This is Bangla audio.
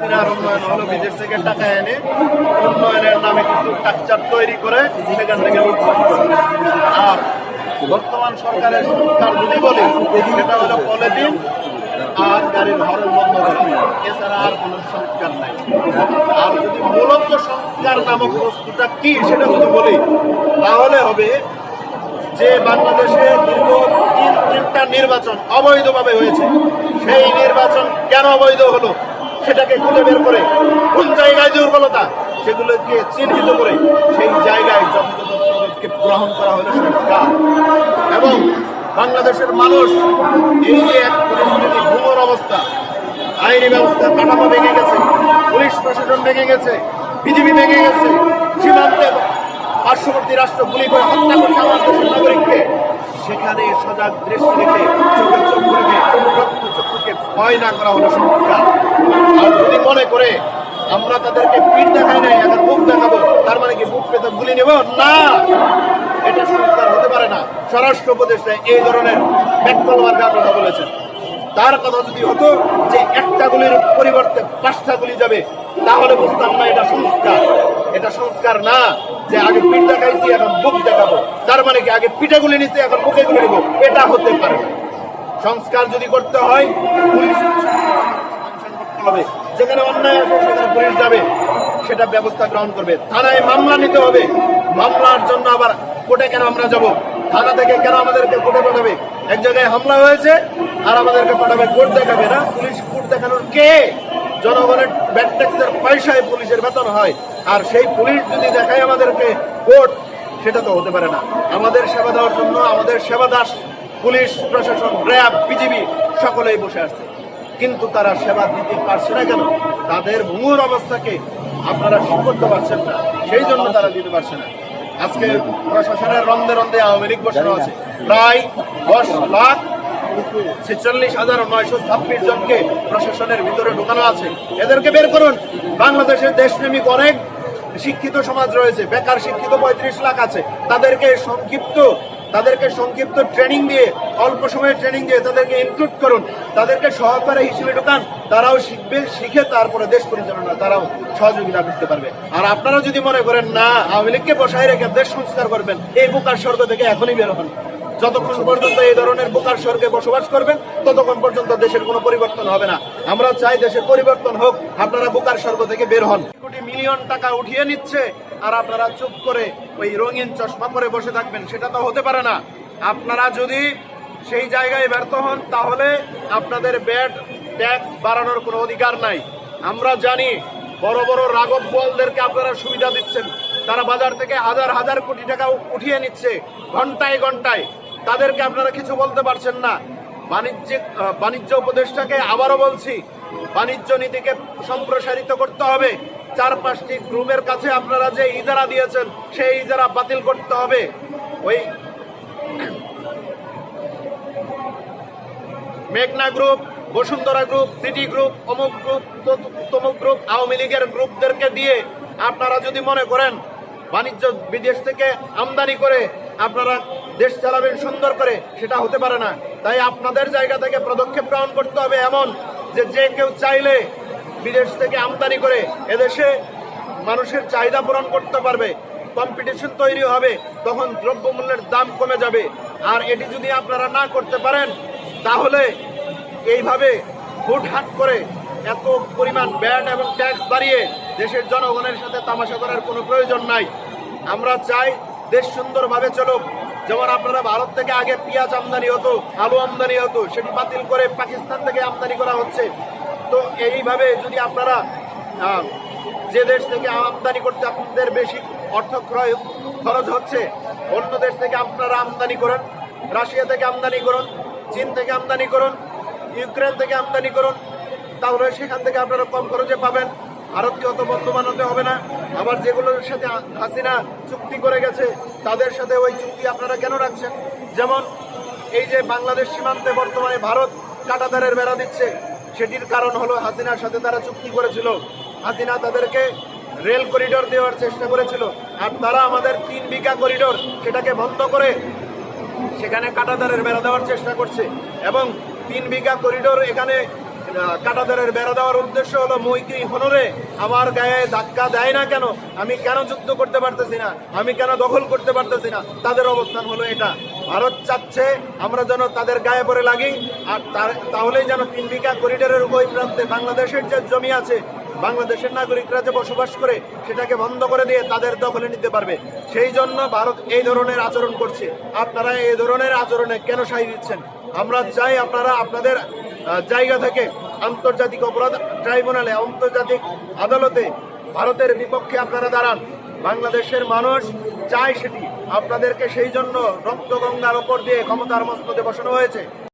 হাসিনার উন্নয়ন হলো বিদেশ থেকে টাকা এনে উন্নয়নের নামে কিছু টাকচার তৈরি করে সেখান থেকে আর বর্তমান সরকারের সংস্কার যদি বলি, সেটা হলো পলিথিন আর গাড়ির হরন বন্ধ করা। এছাড়া আর কোনো সংস্কার নাই। আর যদি মূলত সংস্কার নামক বস্তুটা কি সেটা যদি বলি, তাহলে হবে যে বাংলাদেশে দীর্ঘ তিন তিনটা নির্বাচন অবৈধভাবে হয়েছে। সেই নির্বাচন কেন অবৈধ হলো? সেটাকে খুঁজে বের করে কোন জায়গায় দুর্বলতা সেগুলোকে চিহ্নিত করে সেই জায়গায় যথাযথ গ্রহণ করা হলো সংস্কার। এবং বাংলাদেশের মানুষ এই যে এক পরিস্থিতি ভূমর অবস্থা, আইনি ব্যবস্থা, কাঠামো ভেঙে গেছে, পুলিশ প্রশাসন ভেঙে গেছে বিজেপি ভেঙে গেছে, সীমান্তে পার্শ্ববর্তী রাষ্ট্র গুলি করে হত্যা করছে আমার দেশের নাগরিককে, সেখানে সজাগ দৃষ্টি রেখে চোখে চোখ রেখে চক্ষুকে ভয় না করা হলো সংস্কার যদি মনে করে আমরা তাদেরকে পিঠ দেখাই নাই, এখন মুখ দেখাবো, তার মানে কি মুখ পেতে গুলি নেব? না! এটা সংস্কার হতে পারে না। স্বরাষ্ট্র উপদেষ্টা এই ধরনের ব্যাকল মার্কার কথা বলেছেন। তার কথা যদি হতো যে একটা গুলির পরিবর্তে পাঁচটা গুলি যাবে, তাহলে বুঝতাম না এটা সংস্কার। এটা সংস্কার না যে আগে পিঠ দেখাইছি, এখন বুক দেখাবো। তার মানে কি আগে পিঠে গুলি নিচ্ছে এখন বুকে গুলি নিবো? এটা হতে পারে সংস্কার যদি করতে হয়, পুলিশ হবে। যেখানে অন্যায় আছে, সেখানে পুলিশ যাবে। সেটা ব্যবস্থা গ্রহণ করবে। থানায় মামলা নিতে হবে। মামলার জন্য আবার কোর্টে কেন আমরা যাব? থানা থেকে কেন আমাদেরকে কোর্টে পাঠাবে? এক জায়গায় হামলা হয়েছে, আর আমাদেরকে পাঠাবে কোর্ট দেখাবে না। পুলিশ কোর্ট দেখানোর কে? জনগণের ব্যাড ট্যাক্সের পয়সায় পুলিশের বেতন হয়। আর সেই পুলিশ যদি দেখায় আমাদেরকে কোর্ট, সেটা তো হতে পারে না। আমাদের সেবা দেওয়ার জন্য আমাদের সেবা দাস পুলিশ প্রশাসন র্যাব বিজিবি সকলেই বসে আছে। কিন্তু তারা সেবা দিতে পারছে না কেন? তাদের ভূমুর অবস্থাকে আপনারা ঠিক করতে পারছেন না। সেই জন্য তারা দিতে পারছে না। আজকে প্রশাসনের রন্ধে রন্ধে আওয়ামী লীগ বসানো আছে প্রায় দশ লাখ ছেচল্লিশ হাজার নয়শো ছাব্বিশ জনকে প্রশাসনের ভিতরে ঢোকানো আছে। এদেরকে বের করুন। বাংলাদেশের দেশপ্রেমিক অনেক শিক্ষিত সমাজ রয়েছে। বেকার শিক্ষিত পঁয়ত্রিশ লাখ আছে। তাদেরকে সংক্ষিপ্ত তাদেরকে সংক্ষিপ্ত ট্রেনিং দিয়ে, অল্প সময়ে ট্রেনিং দিয়ে তাদেরকে ইনক্লুড করুন। তাদেরকে সহকারী হিসেবে ঢুকান, তারাও শিখবে, শিখে তারপরে দেশ পরিচালনা, তারাও সহযোগিতা করতে পারবে। আর আপনারা যদি মনে করেন, না, আওয়ামী লীগকে বসায় রেখে দেশ সংস্কার করবেন, এই বোকার স্বর্গ থেকে এখনই বের হন। যতক্ষণ পর্যন্ত এই ধরনের বোকার স্বর্গে বসবাস করবেন, ততক্ষণ পর্যন্ত দেশের কোনো পরিবর্তন হবে না। আমরা চাই দেশের পরিবর্তন হোক, আপনারা বোকার স্বর্গ থেকে বের হন। কোটি মিলিয়ন টাকা উঠিয়ে নিচ্ছে, আর আপনারা চুপ করে ওই রঙিন চশমা পরে বসে থাকবেন, সেটা তো হতে পারে না। আপনারা যদি সেই জায়গায় ব্যর্থ হন, তাহলে আপনাদের ব্যাট, ট্যাক্স বাড়ানোর কোনো অধিকার নাই। আমরা জানি বড় বড় রাগব বলদেরকে আপনারা সুবিধা দিচ্ছেন। তারা বাজার থেকে হাজার হাজার কোটি টাকা উঠিয়ে নিচ্ছে, ঘন্টায় ঘন্টায়। তাদেরকে আপনারা কিছু বলতে পারছেন না। বাণিজ্যিক বাণিজ্য উপদেষ্টাকে আবারও বলছি, বাণিজ্য নীতিকে সম্প্রসারিত করতে হবে। চার পাঁচটি গ্রুপের কাছে আপনারা যে ইজারা দিয়েছেন, সেই ইজারা বাতিল করতে হবে। ওই মেঘনা group, Bashundhara group, city group, অমুক গ্রুপ তমুক গ্রুপ, আওয়ামী লীগের গ্রুপদেরকে দিয়ে আপনারা যদি মনে করেন, বাণিজ্য বিদেশ থেকে আমদানি করে আপনারা দেশ চালাবেন সুন্দর করে, সেটা হতে পারে না। তাই আপনাদের জায়গা থেকে পদক্ষেপ গ্রহণ করতে হবে এমন যে যে কেউ চাইলে বিদেশ থেকে আমদানি করে এদেশে মানুষের চাহিদা পূরণ করতে পারবে কম্পিটিশন তৈরি হবে, তখন দ্রব্যমূল্যের দাম কমে যাবে। আর এটি যদি আপনারা না করতে পারেন, তাহলে এইভাবে হুটহাট করে এত পরিমাণ ব্যাট এবং ট্যাক্স বাড়িয়ে দেশের জনগণের সাথে তামাশা করার কোনো প্রয়োজন নাই। আমরা চাই দেশ সুন্দরভাবে চলুক। যেমন আপনারা ভারত থেকে আগে পেঁয়াজ আমদানি হতো, আলু আমদানি হতো, সেটি বাতিল করে পাকিস্তান থেকে আমদানি করা হচ্ছে। তো এইভাবে যদি আপনারা যে দেশ থেকে আমদানি করতে আপনাদের বেশি অর্থ ক্রয় খরচ হচ্ছে, অন্য দেশ থেকে আপনারা আমদানি করেন, রাশিয়া থেকে আমদানি করুন, চীন থেকে আমদানি করুন, ইউক্রেন থেকে আমদানি করুন, তাহলে সেখান থেকে আপনারা কম খরচে পাবেন। ভারতকে অত বন্ধু বানাতে হবে না। আবার যেগুলোর সাথে হাসিনা চুক্তি করে গেছে, তাদের সাথে ওই চুক্তি আপনারা কেন রাখছেন? যেমন এই যে বাংলাদেশ সীমান্তে বর্তমানে ভারত কাটাতারের বেড়া দিচ্ছে, সেটির কারণ হলো হাসিনার সাথে তারা চুক্তি করেছিল। হাসিনা তাদেরকে রেল করিডোর দেওয়ার চেষ্টা করেছিল, আর তারা আমাদের তিন বিঘা করিডোর সেটাকে বন্ধ করে সেখানে কাটাতারের বেড়া দেওয়ার চেষ্টা করছে। এবং তিন বিঘা করিডোর এখানে আহ, কাটাতারের বেড়া দেওয়ার উদ্দেশ্য হলো মৈত্রী হনরে আমার গায়ে ধাক্কা দেয় না কেন? আমি কেন যুদ্ধ করতে পারতেছি না? আমি কেন দখল করতে পারতেছি না? তাদের অবস্থান হলো এটা। ভারত চাচ্ছে আমরা যেন তাদের গায়ে পরে লাগি আর তাহলেই যেন তিন বিঘা করিডোরের ওই প্রান্তে বাংলাদেশের যে জমি আছে বাংলাদেশের নাগরিকরা যে বসবাস করে সেটাকে বন্ধ করে দিয়ে তাদের দখলে নিতে পারবে। সেই জন্য ভারত এই ধরনের আচরণ করছে। আপনারা এই ধরনের আচরণে কেন সাই দিচ্ছেন? আমরা চাই আপনারা আপনাদের জায়গা থেকে আন্তর্জাতিক অপরাধ ট্রাইব্যুনালে, আন্তর্জাতিক আদালতে ভারতের বিপক্ষে আপনারা দাঁড়ান। বাংলাদেশের মানুষ চায় সেটি। আপনাদেরকে সেই জন্য রক্তগঙ্গার ওপর দিয়ে ক্ষমতার মস্তদে বসানো হয়েছে।